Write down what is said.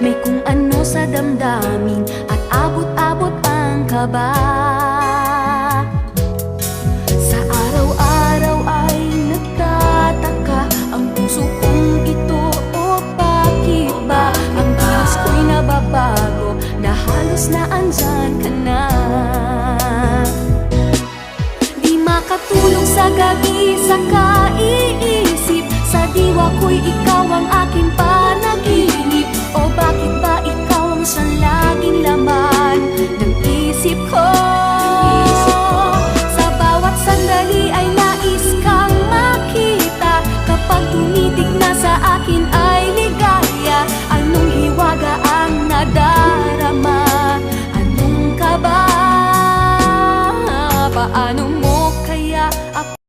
May kung ano sa damdamin At abot-abot ang kaba. Sa araw-araw ay nagtataka Ang puso kong ito o bakit ba? Ang puso ko'y nababago Na halos na andyan ka na. Paano mo kaya ako